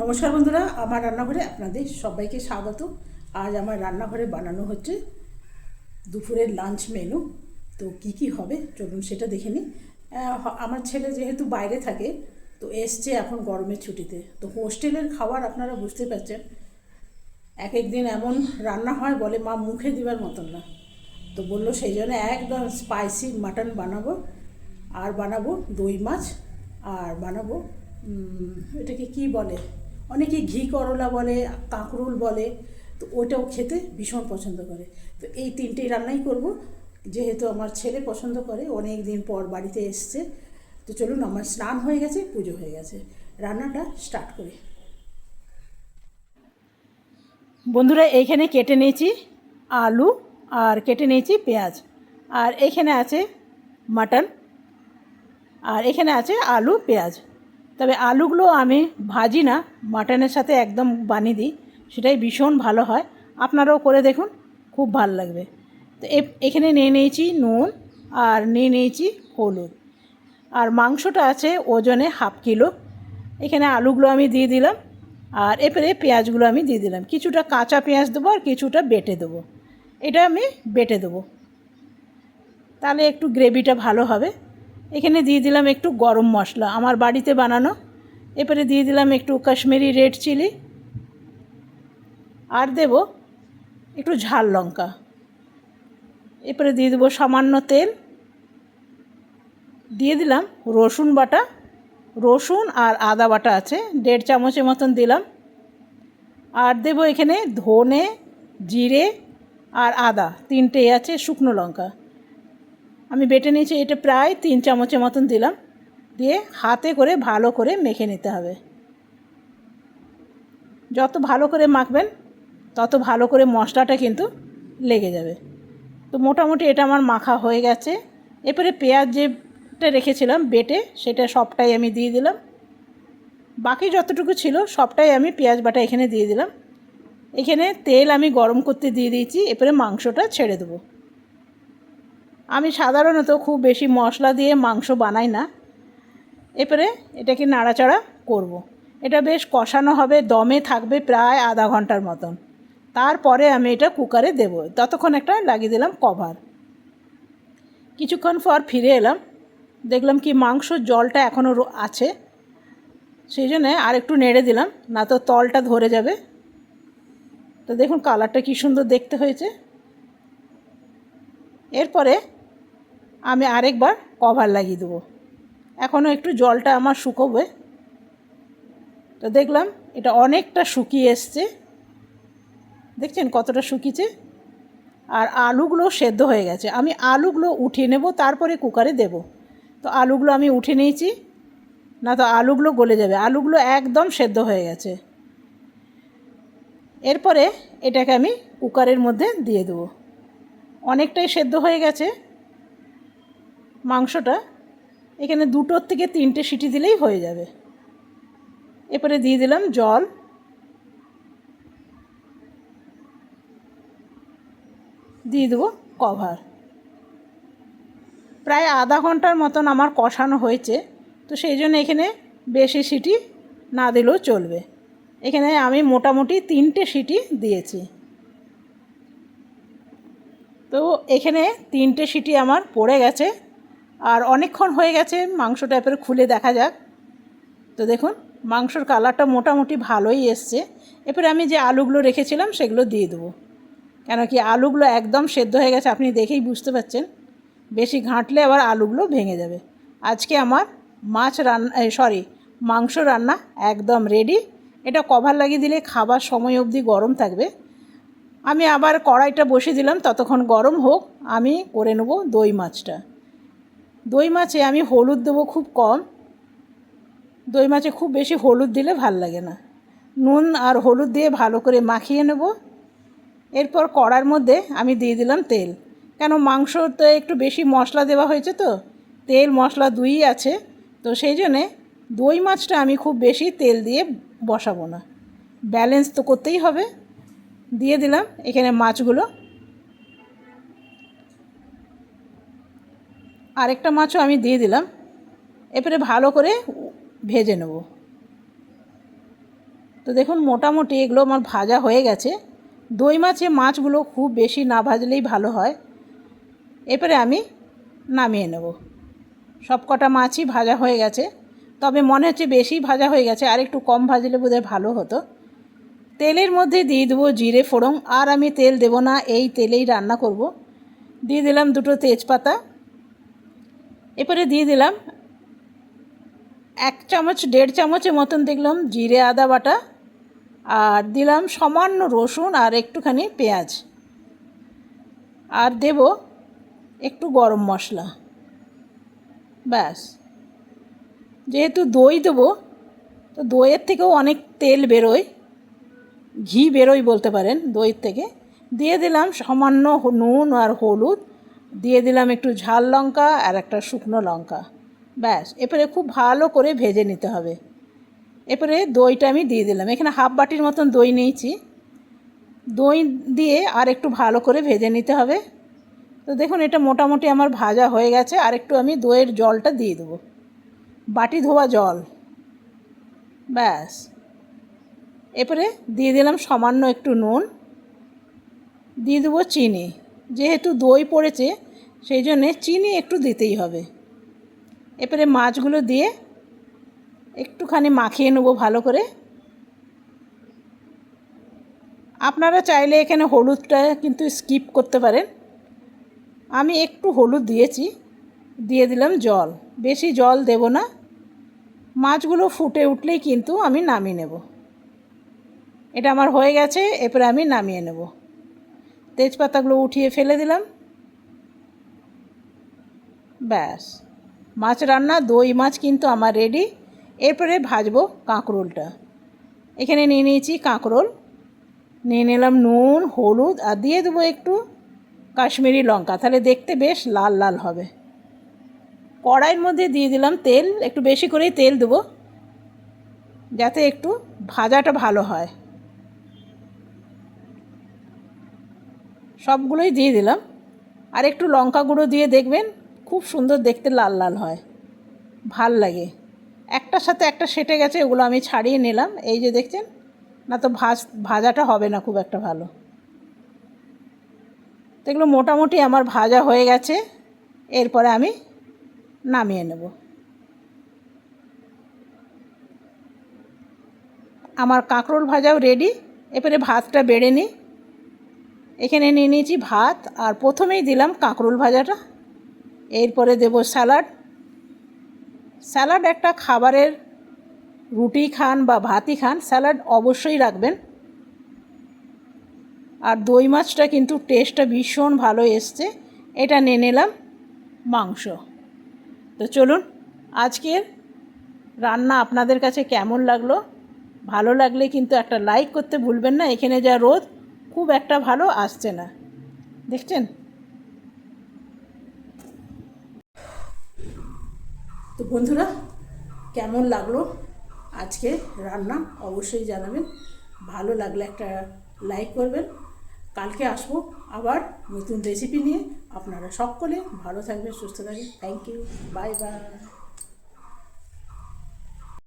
নমস্কার বন্ধুরা, আমার রান্নাঘরে আপনাদের সবাইকে স্বাগত। আজ আমার রান্নাঘরে বানানো হচ্ছে দুপুরের লাঞ্চ মেনু। তো কি কি হবে? চলুন সেটা দেখে নিই। আমার ছেলে যেহেতু বাইরে থাকে, তো এসছে এখন গরমের ছুটিতে। তো হোস্টেলের খাবার আপনারা বুঝতে পারছেন এক এক দিন এমন রান্না হয়, বলে মা মুখে দিবার মতন না। তো বলল সেই জন্য একদম স্পাইসি মাটন বানাবো, আর বানাবো দই মাছ, আর বানাবো এটাকে কি বলে? অনেকে ঘি করলা বলে, কাঁকরুল বলে, তো ওটাও খেতে ভীষণ পছন্দ করে। তো এই তিনটেই রান্নাই করব। যেহেতু আমার ছেলে পছন্দ করে অনেক দিন পর বাড়িতে এসছে। তো চলুন, আমার স্নান হয়ে গেছে, পুজো হয়ে গেছে। রান্নাটা স্টার্ট করি। বন্ধুরা, এইখানে কেটে নিয়েছি আলু আর কেটে নিয়েছি পেঁয়াজ। আর এখানে আছে মাটন। আর এখানে আছে আলু, পেঁয়াজ। তবে আলুগুলো আমি ভাজি না, মাটনের সাথে একদম বানিয়ে দিই, সেটাই ভীষণ ভালো হয়। আপনারাও করে দেখুন, খুব ভালো লাগবে। তো এখানে নিয়ে নিয়েছি নুন আর নিয়ে নিয়েছি হলুদ। আর মাংসটা আছে ওজনে হাফ কিলো। এখানে আলুগুলো আমি দিয়ে দিলাম আর এরপরে পেঁয়াজগুলো আমি দিয়ে দিলাম। কিছুটা কাঁচা পেঁয়াজ দেবো আর কিছুটা বেটে দেবো। এটা আমি বেটে দেবো। তাহলে একটু গ্রেভিটা ভালো হবে। এখানে দিয়ে দিলাম একটু গরম মশলা। আমার বাড়িতে বানানো। এরপরে দিয়ে দিলাম একটু কাশ্মীরি রেড চিলি। আর দেব একটু ঝাল লঙ্কা। এরপরে দিয়ে দেবো সামান্য তেল। দিয়ে দিলাম রসুন বাটা। রসুন আর আদা বাটা আছে, দেড় চামচের মতন দিলাম। আর দেবো এখানে ধনে, জিরে আর আদা, তিনটেই আছে শুকনো লঙ্কা। আমি বেটে নিয়েছি, এটা প্রায় তিন চামচের মতন দিলাম। দিয়ে হাতে করে ভালো করে মেখে নিতে হবে। যত ভালো করে মাখবেন, তত ভালো করে মশলাটা কিন্তু লেগে যাবে। তো মোটামুটি এটা আমার মাখা হয়ে গেছে। এরপরে পেঁয়াজ যেটা রেখেছিলাম, বেটে সেটা সবটাই আমি দিয়ে দিলাম। বাকি যতটুকু ছিল সবটাই আমি পেঁয়াজ বাটা এখানে দিয়ে দিলাম। এখানে তেল আমি গরম করতে দিয়ে দিয়েছি, এরপরে মাংসটা ছেড়ে দেবো। আমি সাধারণত খুব বেশি মশলা দিয়ে মাংস বানাই না। এরপরে এটাকে নাড়াচাড়া করব। এটা বেশ কষানো হবে, দমে থাকবে প্রায় আধা ঘণ্টার মতন। তারপরে আমি এটা কুকারে দেবো। ততক্ষণ একটা লাগিয়ে দিলাম কভার। কিছুক্ষণ পর ফিরে এলাম। দেখলাম কি মাংসর জলটা এখনও আছে। সেই জন্যে আর একটু নেড়ে দিলাম, না তো তলটা ধরে যাবে। তো দেখুন কালারটা কী সুন্দর দেখতে হয়েছে। এরপরে আমি আরেকবার কভার লাগিয়ে দেবো। এখনও একটু জলটা আমার শুকোবে। তো দেখলাম এটা অনেকটা শুকিয়ে এসছে। দেখছেন কতটা শুকিয়েছে? আর আলুগুলো সেদ্ধ হয়ে গেছে। আমি আলুগুলো উঠিয়ে নেব, তারপরে কুকারে দেব। তো আলুগুলো আমি উঠে নিয়েছি, না তো আলুগুলো গলে যাবে। আলুগুলো একদম সেদ্ধ হয়ে গেছে। এরপরে এটাকে আমি কুকারের মধ্যে দিয়ে দেবো। অনেকটাই সেদ্ধ হয়ে গেছে। মাংসটা এখানে দুটোর থেকে তিনটে সিটি দিলেই হয়ে যাবে। এরপরে দিয়ে দিলাম জল। দিয়ে দেবো কভার। প্রায় আধা ঘণ্টার মতন আমার কষানো হয়েছে, তো সেই জন্য এখানে বেশি সিটি না দিলেও চলবে। এখানে আমি মোটামুটি তিনটে সিটি দিয়েছি। তো এখানে তিনটে সিটি আমার পড়ে গেছে। আর অনেকক্ষণ হয়ে গেছে মাংসটা এরপরে খুলে দেখা যাক। তো দেখুন, মাংসর কালারটা মোটামুটি ভালোই এসছে। এরপরে আমি যে আলুগুলো রেখেছিলাম, সেগুলো দিয়ে দেবো। কেন কি আলুগুলো একদম সেদ্ধ হয়ে গেছে, আপনি দেখেই বুঝতে পারছেন। বেশি ঘাঁটলে আবার আলুগুলো ভেঙে যাবে। আজকে আমার মাছ রান্না সরি মাংস রান্না একদম রেডি এটা কভার লাগিয়ে দিলে খাবার সময় অবধি গরম থাকবে। আমি আবার কড়াইটা বসে দিলাম, ততক্ষণ গরম হোক, আমি করে নেব দই মাছটা। দই মাছে আমি হলুদ দেবো খুব কম। দই মাছে খুব বেশি হলুদ দিলে ভালো লাগে না। নুন আর হলুদ দিয়ে ভালো করে মাখিয়ে নেব। এরপর কড়ার মধ্যে আমি দিয়ে দিলাম তেল। কেন মাংস তো একটু বেশি মশলা দেওয়া হয়েছে তো, তেল, মশলা দুই আছে। তো সেই জন্যে দই মাছটা আমি খুব বেশি তেল দিয়ে বসাবো না। ব্যালেন্স তো করতেই হবে। দিয়ে দিলাম এখানে মাছগুলো। আরেকটা মাছও আমি দিয়ে দিলাম। এরপরে ভালো করে ভেজে নেব। তো দেখুন, মোটামুটি এগুলো আমার ভাজা হয়ে গেছে। দই মাছে মাছগুলো খুব বেশি না ভাজলেই ভালো হয়। এরপরে আমি নামিয়ে নেব। সব কটা মাছই ভাজা হয়ে গেছে। তবে মনে হচ্ছে বেশি ভাজা হয়ে গেছে, আর একটু কম ভাজলে বোধহয় ভালো হতো। তেলের মধ্যে দিয়ে দেবো জিরে, ফোড়ন, আর আমি তেল দেবো না, এই তেলেই রান্না করব। দিয়ে দিলাম দুটো তেজপাতা। এরপরে দিয়ে দিলাম এক চামচ, দেড় চামচের মতন দেখলাম জিরে, আদা বাটা আর দিলাম সামান্য রসুন আর একটুখানি পেঁয়াজ। আর দেব একটু গরম মশলা। ব্যাস। যেহেতু দই দেবো, তো দইয়ের থেকেও অনেক তেল বেরোয়। ঘি বেরোয় বলতে পারেন দইয়ের থেকে। দিয়ে দিলাম সামান্য নুন আর হলুদ। দিয়ে দিলাম একটু ঝাল লঙ্কা আর একটা শুকনো লঙ্কা। ব্যাস, এরপরে খুব ভালো করে ভেজে নিতে হবে। এরপরে দইটা আমি দিয়ে দিলাম। এখানে হাফ বাটির মতন দই নিয়েছি। দই দিয়ে আর একটু ভালো করে ভেজে নিতে হবে। তো দেখুন, এটা মোটামুটি আমার ভাজা হয়ে গেছে। আর একটু আমি দইয়ের জলটা দিয়ে দেবো। বাটি ধোয়া জল। ব্যাস। এরপরে দিয়ে দিলাম সামান্য একটু নুন। দিয়ে দেবো চিনি। যেহেতু দই পড়েছে, সেই জন্যে চিনি একটু দিতেই হবে। এরপরে মাছগুলো দিয়ে একটুখানি মাখিয়ে নেব ভালো করে। আপনারা চাইলে এখানে হলুদটা কিন্তু স্কিপ করতে পারেন। আমি একটু হলুদ দিয়েছি, দিয়ে দিলাম জল। বেশি জল দেব না। মাছগুলো ফুটে উঠলেই কিন্তু আমি নামিয়ে নেব। এটা আমার হয়ে গেছে এরপরে আমি নামিয়ে নেব। তেজপাতাগুলো উঠিয়ে ফেলে দিলাম। ব্যাস। মাছ রান্না, দই মাছ কিন্তু আমার রেডি এরপরে ভাজবো কাঁকরোলটা। এখানে নিয়ে নিয়েছি কাঁকরোল। নিয়ে নিলাম নুন, হলুদ আর দিয়ে দেবো একটু কাশ্মীরি লঙ্কা। তাহলে দেখতে বেশ লাল লাল হবে। কড়াইয়ের মধ্যে দিয়ে দিলাম তেল। একটু বেশি করেই তেল দেবো। যাতে একটু ভাজাটা ভালো হয়। সবগুলোই দিয়ে দিলাম। আর একটু লঙ্কা গুঁড়ো দিয়ে দেখবেন খুব সুন্দর দেখতে লাল লাল হয়। ভালো লাগে। একটার সাথে একটা সেটে গেছে, ওগুলো আমি ছাড়িয়ে নিলাম। এই যে দেখছেন, না তো ভাজ, ভাজাটা হবে না খুব একটা ভালো। তো এগুলো মোটামুটি আমার ভাজা হয়ে গেছে। এরপরে আমি নামিয়ে নেব। আমার কাঁকরোল ভাজাও রেডি এরপরে ভাতটা বেড়ে নিই। এখানে নিয়ে নিয়েছি ভাত আর প্রথমেই দিলাম কাঁকরোল ভাজাটা। এরপরে দেব স্যালাড। স্যালাড একটা খাবারের রুটি খান বা ভাতই খান, স্যালাড অবশ্যই রাখবেন। আর দই মাছটা কিন্তু টেস্টটা ভীষণ ভালো এসছে। এটা নিয়ে নিলাম মাংস। তো চলুন, আজকের রান্না আপনাদের কাছে কেমন লাগল? ভালো লাগলে কিন্তু একটা লাইক করতে ভুলবেন না। এখানে যা রোদ খুব একটা ভালো আসছে না। দেখছেন? তো বন্ধুরা, কেমন লাগল আজকে রান্না? অবশ্যই জানাবেন। ভালো লাগলে একটা লাইক করবেন। কালকে আসব আবার নতুন রেসিপি নিয়ে। আপনারা সকলে ভালো থাকবেন, সুস্থ থাকবেন। Thank you bye bye